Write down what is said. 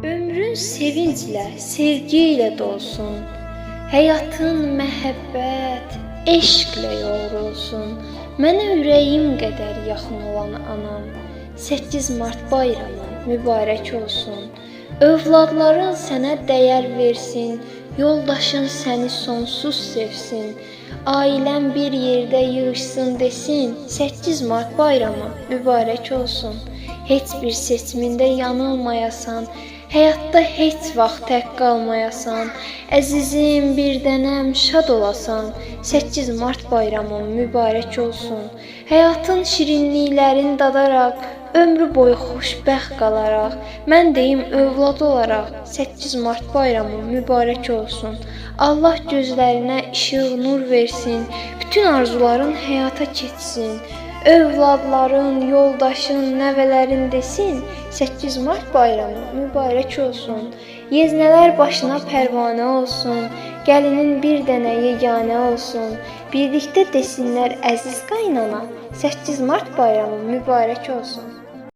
Ömrün sevinclə, sevgi ilə dolsun. Həyatın məhəbbət, eşqlə yoğrulsun. Mənə ürəyim qədər yaxın olan anam, 8 Mart bayramı mübarək olsun. Övladların sənə dəyər versin, yoldaşın səni sonsuz sevsin. Ailən bir yerdə yığışsın desin, 8 Mart bayramı mübarək olsun. Heç bir seçimində yanılmayasan, həyatda heç vaxt tək qalmayasan. Əzizim bir dənəm şad olasan, 8 Mart bayramı mübarək olsun. Həyatın şirinliklərini dadaraq, ömrü boyu xoşbəxt qalaraq, mən deyim övlad olaraq 8 Mart bayramı mübarək olsun. Allah gözlərinə işıq, nur versin. Bütün arzuların həyata keçsin. Övladların, yoldaşın, nəvələrin desin, 8 Mart bayramı mübarək olsun. Yeznələr başına pərvanə olsun. Gəlinin bir dənə yeganə olsun. Birlikdə desinlər əziz qaynana, 8 Mart bayramı mübarək olsun.